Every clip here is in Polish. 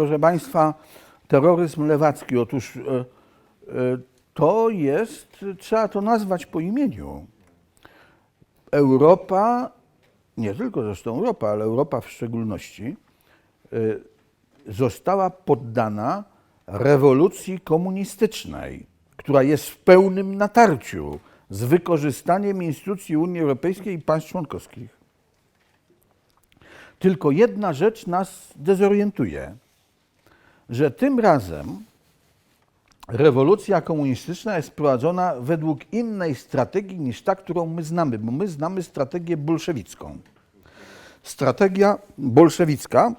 Proszę Państwa, terroryzm lewacki, otóż e, e, to jest, trzeba to nazwać po imieniu. Europa, nie tylko zresztą Europa, ale Europa w szczególności, y, została poddana rewolucji komunistycznej, która jest w pełnym natarciu z wykorzystaniem instytucji Unii Europejskiej i państw członkowskich. Tylko jedna rzecz nas dezorientuje, że tym razem rewolucja komunistyczna jest prowadzona według innej strategii niż ta, którą my znamy, bo my znamy strategię bolszewicką. Strategia bolszewicka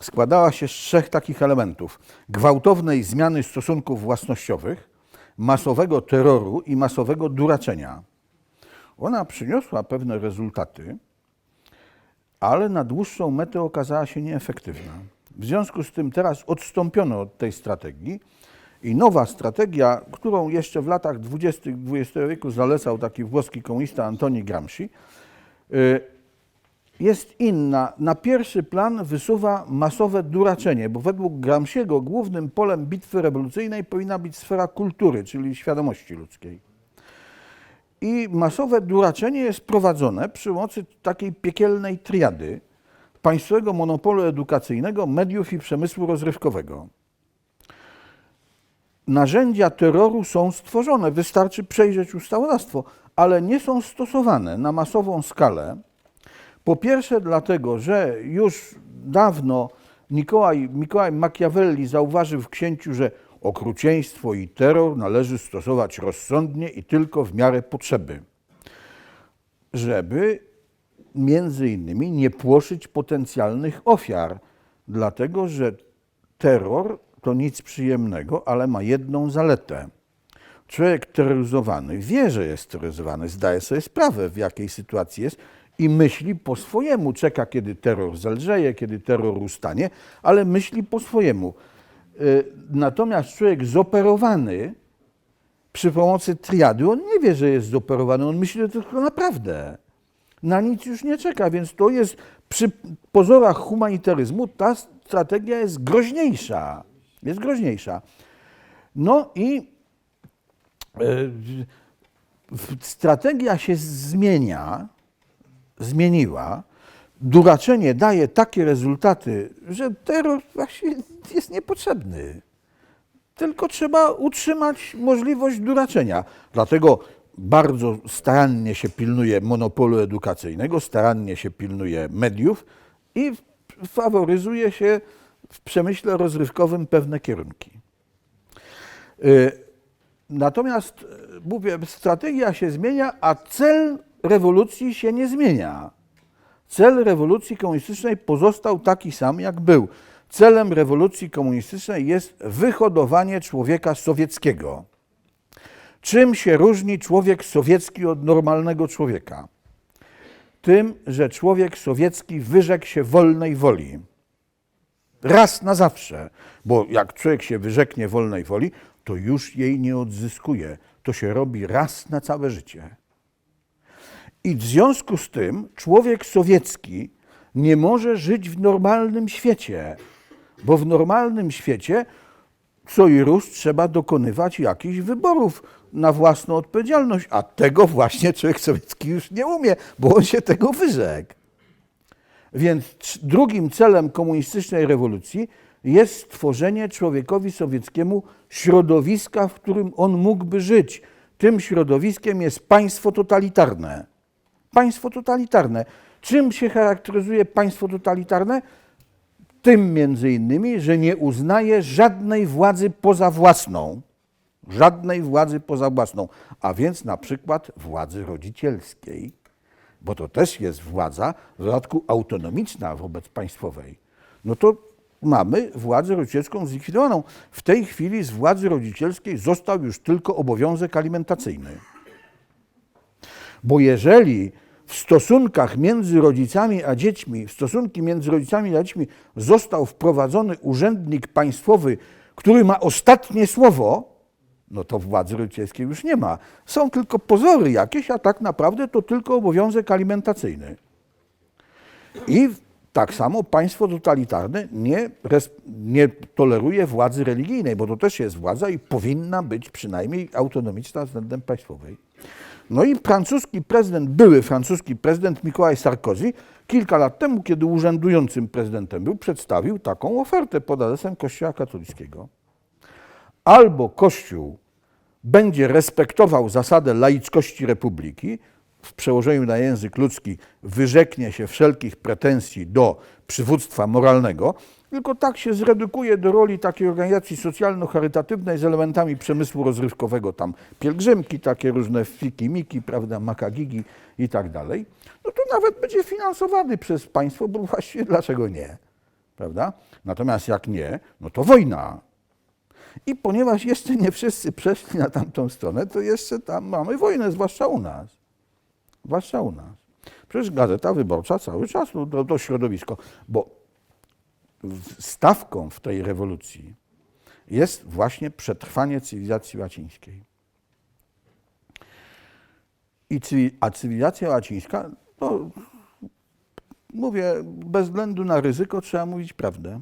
składała się z trzech takich elementów: gwałtownej zmiany stosunków własnościowych, masowego terroru i masowego duraczenia. Ona przyniosła pewne rezultaty, ale na dłuższą metę okazała się nieefektywna. W związku z tym teraz odstąpiono od tej strategii i nowa strategia, którą jeszcze w latach 20. XX wieku zalecał taki włoski komunista Antoni Gramsci, y, jest inna. Na pierwszy plan wysuwa masowe duraczenie, bo według Gramsciego głównym polem bitwy rewolucyjnej powinna być sfera kultury, czyli świadomości ludzkiej. I masowe duraczenie jest prowadzone przy pomocy takiej piekielnej triady państwowego monopolu edukacyjnego, mediów i przemysłu rozrywkowego. Narzędzia terroru są stworzone, wystarczy przejrzeć ustawodawstwo, ale nie są stosowane na masową skalę. Po pierwsze dlatego, że już dawno Mikołaj, Mikołaj Machiavelli zauważył w księciu, że okrucieństwo i terror należy stosować rozsądnie i tylko w miarę potrzeby, żeby między innymi nie płoszyć potencjalnych ofiar, dlatego że terror to nic przyjemnego, ale ma jedną zaletę. Człowiek terroryzowany wie, że jest terroryzowany, zdaje sobie sprawę, w jakiej sytuacji jest i myśli po swojemu. Czeka, kiedy terror zelżeje, kiedy terror ustanie, ale myśli po swojemu. Y, Natomiast człowiek zoperowany przy pomocy triady, on nie wie, że jest zoperowany, on myśli tylko naprawdę. Na nic już nie czeka, więc to jest przy pozorach humanitaryzmu ta strategia jest groźniejsza. Jest groźniejsza. No i w- strategia się zmienia, zmieniła. Duraczenie daje takie rezultaty, że terror właśnie jest niepotrzebny. Tylko trzeba utrzymać możliwość duraczenia. Dlatego bardzo starannie się pilnuje monopolu edukacyjnego, starannie się pilnuje mediów i faworyzuje się w przemyśle rozrywkowym pewne kierunki. Y, Natomiast, y, mówię, strategia się zmienia, a cel rewolucji się nie zmienia. Cel rewolucji komunistycznej pozostał taki sam, jak był. Celem rewolucji komunistycznej jest wyhodowanie człowieka sowieckiego. Czym się różni człowiek sowiecki od normalnego człowieka? Tym, że człowiek sowiecki wyrzekł się wolnej woli. Raz na zawsze, bo jak człowiek się wyrzeknie wolnej woli, to już jej nie odzyskuje. To się robi raz na całe życie. I w związku z tym człowiek sowiecki nie może żyć w normalnym świecie, bo w normalnym świecie co i róż trzeba dokonywać jakichś wyborów na własną odpowiedzialność, a tego właśnie człowiek sowiecki już nie umie, bo on się tego wyrzekł. Więc drugim celem komunistycznej rewolucji jest stworzenie człowiekowi sowieckiemu środowiska, w którym on mógłby żyć. Tym środowiskiem jest państwo totalitarne. Państwo totalitarne. Czym się charakteryzuje państwo totalitarne? Tym między innymi, że nie uznaje żadnej władzy poza własną. Żadnej władzy poza własną, a więc na przykład władzy rodzicielskiej, bo to też jest władza w dodatku autonomiczna wobec państwowej. No to mamy władzę rodzicielską zlikwidowaną. W tej chwili z władzy rodzicielskiej został już tylko obowiązek alimentacyjny. Bo jeżeli w stosunkach między rodzicami a dziećmi, w stosunki między rodzicami a dziećmi został wprowadzony urzędnik państwowy, który ma ostatnie słowo, no to władzy rodzicielskiej już nie ma. Są tylko pozory jakieś, a tak naprawdę to tylko obowiązek alimentacyjny. I Tak samo państwo totalitarne nie, nie toleruje władzy religijnej, bo to też jest władza i powinna być przynajmniej autonomiczna względem państwowej. No i francuski prezydent, były francuski prezydent Mikołaj Sarkozy kilka lat temu, kiedy urzędującym prezydentem był, przedstawił taką ofertę pod adresem Kościoła katolickiego. Albo Kościół będzie respektował zasadę laickości republiki, w przełożeniu na język ludzki wyrzeknie się wszelkich pretensji do przywództwa moralnego, tylko tak się zredukuje do roli takiej organizacji socjalno-charytatywnej z elementami przemysłu rozrywkowego, tam pielgrzymki, takie różne fiki-miki, prawda, makagigi i tak dalej, no to nawet będzie finansowany przez państwo, bo właściwie dlaczego nie, prawda? Natomiast jak nie, no to wojna. I ponieważ jeszcze nie wszyscy przeszli na tamtą stronę, to jeszcze tam mamy wojnę, zwłaszcza u nas. Zwłaszcza u nas. Przecież Gazeta Wyborcza cały czas, to, to środowisko, bo stawką w tej rewolucji jest właśnie przetrwanie cywilizacji łacińskiej. I cywi- a cywilizacja łacińska, no, mówię, bez względu na ryzyko trzeba mówić prawdę.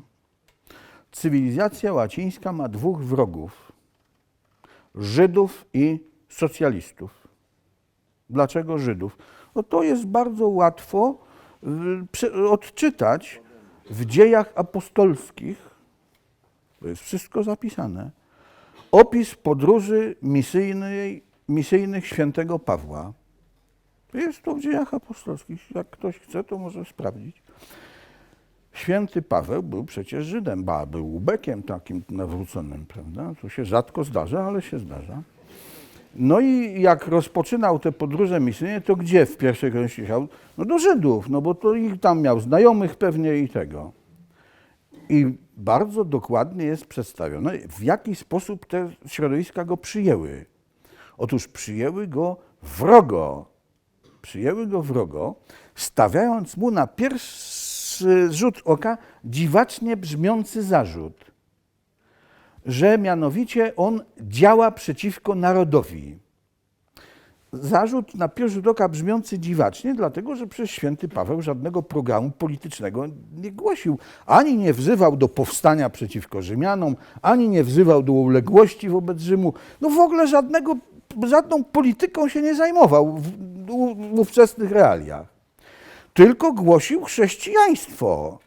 Cywilizacja łacińska ma dwóch wrogów: Żydów i socjalistów. Dlaczego Żydów? No to jest bardzo łatwo odczytać w dziejach apostolskich. To jest wszystko zapisane. Opis podróży misyjnej, misyjnych świętego Pawła. Jest to w dziejach apostolskich. Jak ktoś chce, to może sprawdzić. Święty Paweł był przecież Żydem, ba, był ubekiem takim nawróconym, prawda? To się rzadko zdarza, ale się zdarza. No i jak rozpoczynał te podróże misyjne, to gdzie w pierwszej kolejności jechał? No do Żydów, no bo to ich tam miał znajomych pewnie i tego. I bardzo dokładnie jest przedstawione, w jaki sposób te środowiska go przyjęły. Otóż przyjęły go wrogo. Przyjęły go wrogo, stawiając mu na pierwszy rzut oka dziwacznie brzmiący zarzut, że mianowicie on działa przeciwko narodowi. Zarzut na pierwszy rzut oka brzmiący dziwacznie, dlatego że przez święty Paweł żadnego programu politycznego nie głosił. Ani nie wzywał do powstania przeciwko Rzymianom, ani nie wzywał do uległości wobec Rzymu. No w ogóle żadnego, żadną polityką się nie zajmował w, w, w ówczesnych realiach. Tylko głosił chrześcijaństwo.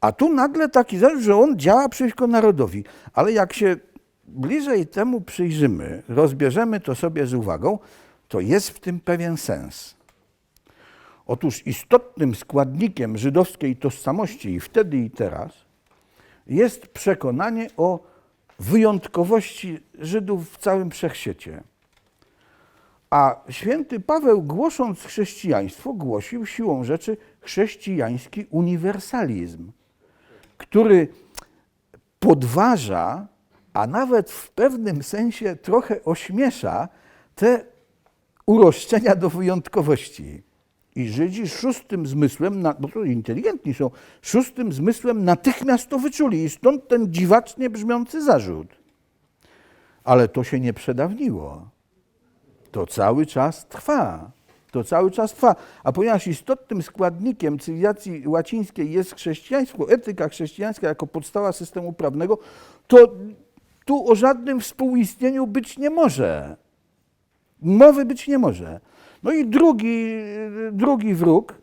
A tu nagle taki zarzut, że on działa przeciwko narodowi. Ale jak się bliżej temu przyjrzymy, rozbierzemy to sobie z uwagą, to jest w tym pewien sens. Otóż istotnym składnikiem żydowskiej tożsamości i wtedy i teraz jest przekonanie o wyjątkowości Żydów w całym wszechświecie. A święty Paweł, głosząc chrześcijaństwo, głosił siłą rzeczy chrześcijański uniwersalizm, który podważa, a nawet w pewnym sensie trochę ośmiesza te uroszczenia do wyjątkowości. I Żydzi szóstym zmysłem, bo to inteligentni są, szóstym zmysłem natychmiast to wyczuli i stąd ten dziwacznie brzmiący zarzut. Ale to się nie przedawniło to cały czas trwa. To cały czas trwa. A ponieważ istotnym składnikiem cywilizacji łacińskiej jest chrześcijaństwo, etyka chrześcijańska jako podstawa systemu prawnego, to tu o żadnym współistnieniu być nie może. Mowy być nie może. No i drugi, drugi wróg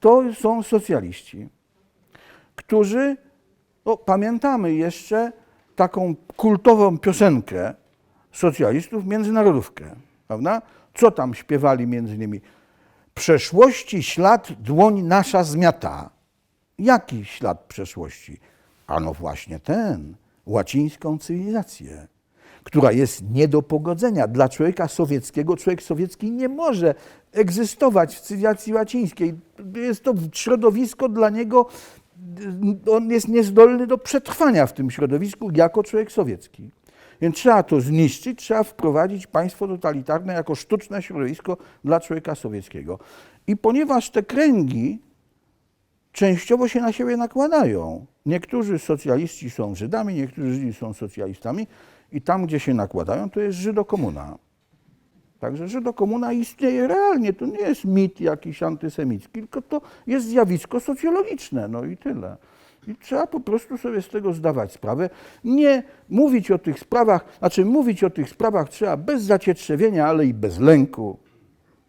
to są socjaliści, którzy, no, pamiętamy jeszcze taką kultową piosenkę socjalistów, międzynarodówkę, prawda? Co tam śpiewali między innymi? Przeszłości ślad dłoń nasza zmiata. Jaki ślad przeszłości? Ano właśnie ten, łacińską cywilizację, która jest nie do pogodzenia. Dla człowieka sowieckiego człowiek sowiecki nie może egzystować w cywilizacji łacińskiej. Jest to środowisko dla niego, on jest niezdolny do przetrwania w tym środowisku jako człowiek sowiecki. Więc trzeba to zniszczyć, trzeba wprowadzić państwo totalitarne jako sztuczne środowisko dla człowieka sowieckiego. I ponieważ te kręgi częściowo się na siebie nakładają, niektórzy socjaliści są Żydami, niektórzy Żydzi są socjalistami i tam, gdzie się nakładają, to jest Żydokomuna. Także, że to komuna istnieje realnie, to nie jest mit jakiś antysemicki, tylko to jest zjawisko socjologiczne, no i tyle. I trzeba po prostu sobie z tego zdawać sprawę. Nie mówić o tych sprawach, znaczy mówić o tych sprawach trzeba bez zacietrzewienia, ale i bez lęku.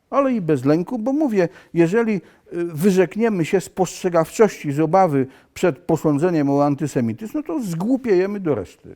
Ale i bez lęku, bo mówię, jeżeli y, wyrzekniemy się spostrzegawczości z obawy przed posądzeniem o antysemityzm, no to zgłupiejemy do reszty.